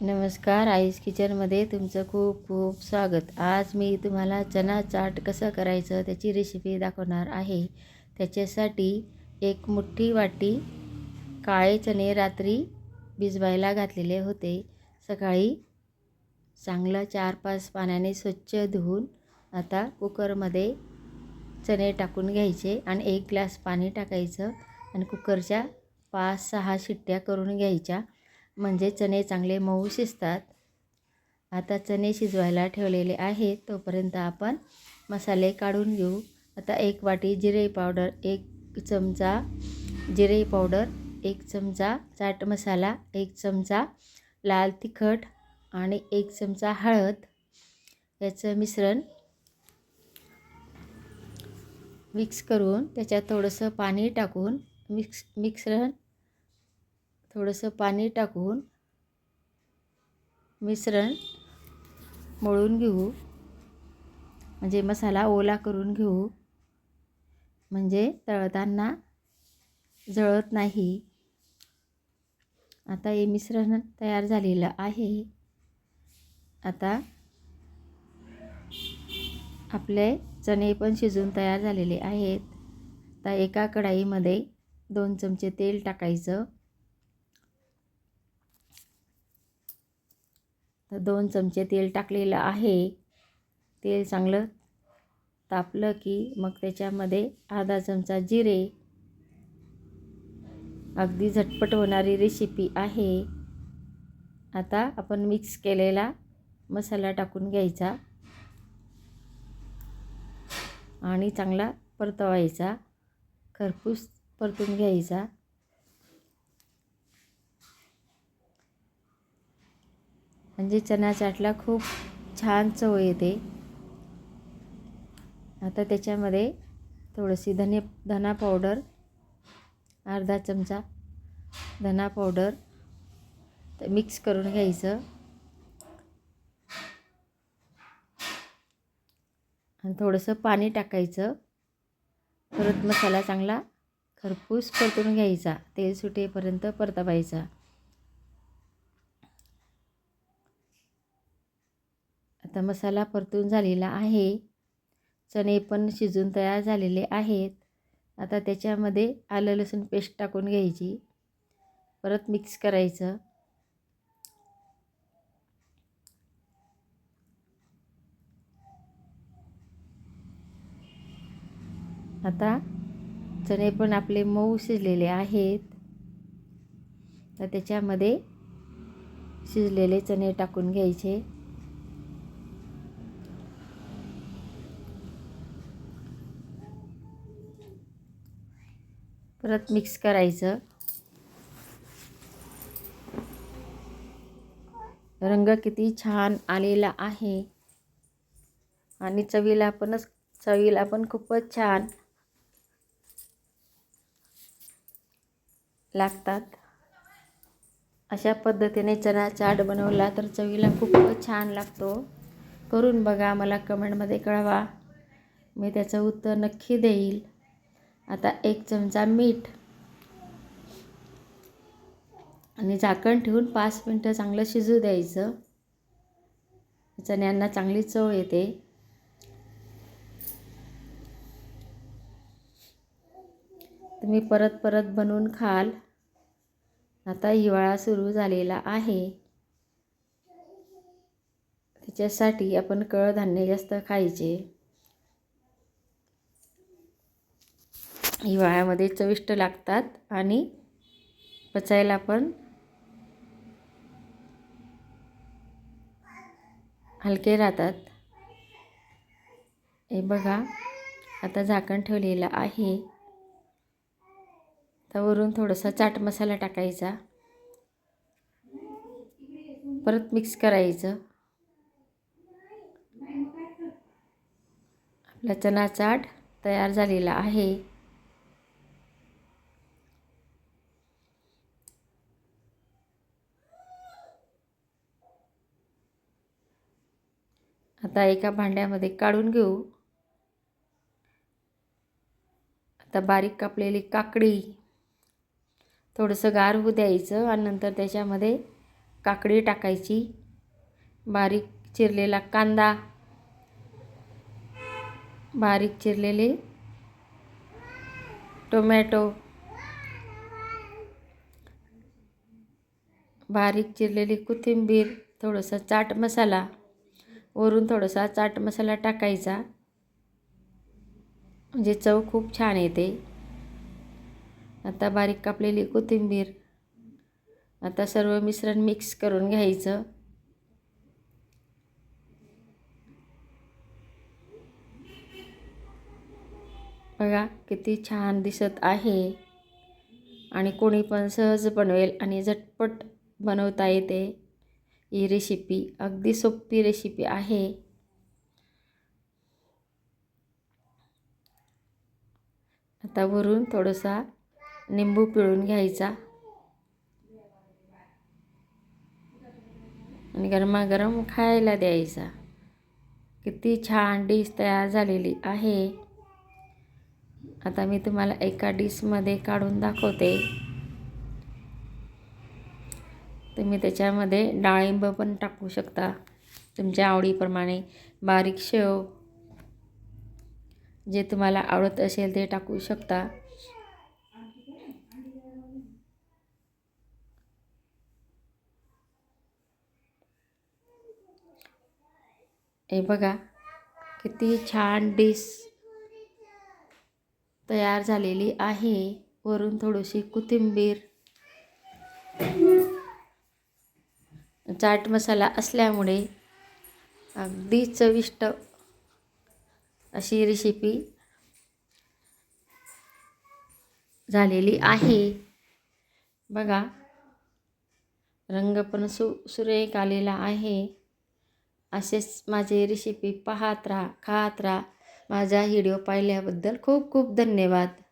नमस्कार आईस किचनमध्ये तुमचं खूप खूप स्वागत. आज मी तुम्हाला चना चाट कसं करायचं त्याची रेसिपी दाखवणार आहे. त्याच्यासाठी एक मोठी वाटी काळे चणे रात्री भिजवायला घातलेले होते. सकाळी चांगलं चार पाच पाण्याने स्वच्छ धुवून आता कुकरमध्ये चणे टाकून घ्यायचे आणि एक ग्लास पाणी टाकायचं आणि कुकरच्या पाच सहा शिट्ट्या करून घ्यायच्या. म्हणजे चणे चांगले मऊ शिजतात. आता चणे शिजवायला ठेवलेले आहेत तोपर्यंत आपण मसाले काढून घेऊ. आता एक वाटी जिरे पावडर एक चमचा जिरे पावडर एक चमचा चाट मसाला एक चमचा लाल तिखट आणि एक चमचा हळद. याचं मिश्रण मिक्स करून त्याच्यात थोडंसं पाणी टाकून मिक्स मिक्सरण थोडंसं पाणी टाकून मिश्रण मळून घेऊ. म्हणजे मसाला ओला करून घेऊ. म्हणजे तळताना जळत नाही. आता हे मिश्रण तयार झालेलं आहे. आता आपले चणे पण शिजून तयार झालेले आहेत. आता एका कढाईमध्ये दोन चमचे तेल टाकायचं. तर दोन चमचे तेल टाकलेलं आहे. तेल चांगलं तापलं की मग त्याच्यामध्ये अर्धा चमचा जिरे. अगदी झटपट होणारी रेसिपी आहे. आता आपण मिक्स केलेला मसाला टाकून घ्यायचा. आणि चांगला परतवायचा. खरपूस परतून घ्यायचा. म्हणजे चना चाटला खूप छान चव येते. आता त्याच्यामध्ये थोडीशी धने धना पावडर अर्धा चमचा धना पावडर तर मिक्स करून घ्यायचं. आणि थोडंसं पाणी टाकायचं. परत मसाला चांगला खरपूस परतून घ्यायचा. तेल सुटेपर्यंत परतवायचा. आता मसाला परतून झालेला आहे. चणे पण शिजून तयार झालेले आहेत. आता त्याच्यामध्ये आलं लसूण पेस्ट टाकून घ्यायची. परत मिक्स करायचं. आता चणे पण आपले मऊ शिजलेले आहेत. तर त्याच्यामध्ये शिजलेले चणे टाकून घ्यायचे. परत मिक्स करायचं. रंग किती छान आलेला आहे. आणि चवीला पणच चवीला पण खूपच छान लागतात. अशा पद्धतीने चणा चाट बनवला तर चवीला खूपच छान लागतो. करून बघा मला कमेंटमध्ये कळवा. मी त्याचं उत्तर नक्की देईल. आता एक चमचा मीठ. आणि झाकण ठेवून पाच मिनटं चांगलं शिजू द्यायचं. चण्यांना चांगली चव येते. तुम्ही परत परत बनवून खाल. आता हिवाळा सुरू झालेला आहे. त्याच्यासाठी आपण कडधान्य जास्त खायचे. हिवाळ्यामध्ये चविष्ट लागतात आणि पचायला पण हलके राहतात. हे बघा आता झाकण ठेवलेलं आहे. तर वरून थोडासा चाट मसाला टाकायचा. परत मिक्स करायचं. आपला चना चाट तयार झालेला आहे. आता एका भांड्यामध्ये काढून घेऊ. आता बारीक कापलेली काकडी थोडंसं गार होऊ द्यायचं आणि नंतर त्याच्यामध्ये काकडी टाकायची. बारीक चिरलेला कांदा बारीक चिरलेले टोमॅटो बारीक चिरलेली कोथिंबीर थोडंसं चाट मसाला वरून थोडासा चाट मसाला टाकायचा. म्हणजे चव खूप छान येते. आता बारीक कापलेली कोथिंबीर. आता सर्व मिश्रण मिक्स करून घ्यायचं. बघा किती छान दिसत आहे. आणि कोणी पण सहज बनवेल आणि झटपट बनवता येते. ही रेसिपी अगदी सोपी रेसिपी आहे. आता वरून थोडासा निंबू पिळून घ्यायचा. आणि गरमागरम खायला द्यायचा. किती छान डिश तयार झालेली आहे. आता मी तुम्हाला एका डिशमध्ये काढून दाखवते. तुम्ही त्याच्यामध्ये डाळिंब पण टाकू शकता. तुमच्या आवडीप्रमाणे बारीक शेव जे तुम्हाला आवडत असेल ते टाकू शकता. हे बघा किती छान डिश तयार झालेली आहे. वरून थोडीशी कोथिंबीर. चाट मसाला असल्यामुळे अगदी चविष्ट अशी रेसिपी झालेली आहे. बघा रंग पण सु सुरेख आलेला आहे. असेच माझे रेसिपी पाहत राहा खात राहा. माझा व्हिडिओ पाहिल्याबद्दल खूप खूप धन्यवाद.